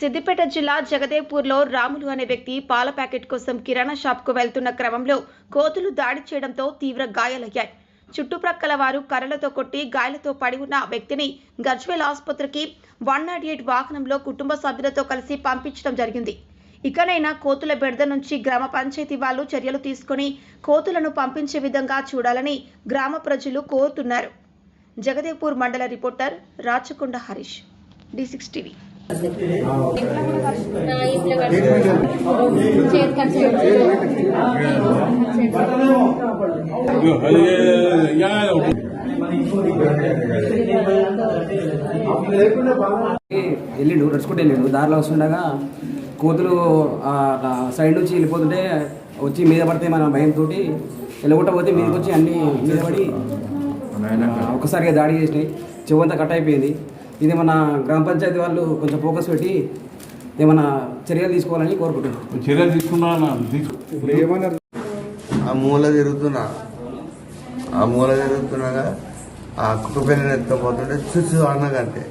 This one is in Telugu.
సిద్దిపేట జిల్లా జగదేవ్పూర్లో రాములు అనే వ్యక్తి పాల ప్యాకెట్ కోసం కిరాణా షాప్కు వెళ్తున్న క్రమంలో కోతులు దాడి చేయడంతో తీవ్ర గాయాలయ్యాయి. చుట్టుప్రక్కల వారు కర్రలతో కొట్టి గాయాలతో పడి ఉన్న వ్యక్తిని గజ్వేల్ ఆసుపత్రికి వన్ నాట్ ఎయిట్ వాహనంలో కుటుంబ సభ్యులతో కలిసి పంపించడం జరిగింది. ఇకనైనా కోతుల బెడద నుంచి గ్రామ పంచాయతీ వాళ్ళు చర్యలు తీసుకుని కోతులను పంపించే విధంగా చూడాలని గ్రామ ప్రజలు కోరుతున్నారు. జగదేవ్పూర్ మండల reporter Rachakonda Harish. D six TV. వెళ్ళిండు నడుచుకుంటూ వెళ్ళిండు. దారిలో వస్తుండగా కోతులు సైడ్ నుంచి వెళ్ళిపోతుంటే వచ్చి మీద పడితే మన భయంతో వెళ్ళగొట్టపోతే మీదకి వచ్చి అన్ని మీద పడి ఒకసారిగా దాడి చేసినాయి. చెవంతా కట్ అయిపోయింది. ఇది మన గ్రామ పంచాయతీ వాళ్ళు కొంచెం ఫోకస్ పెట్టి ఏమైనా చర్యలు తీసుకోవాలని కోరుకుంటున్నాం. చర్యలు తీసుకున్నా తీసుకు ఆ మూల తిరుగుతున్నా. ఆ మూల తిరుగుతున్నాగా ఆ కుక్క పిల్లని ఎత్తుకపోతుంటే చూసి అన్నగంటే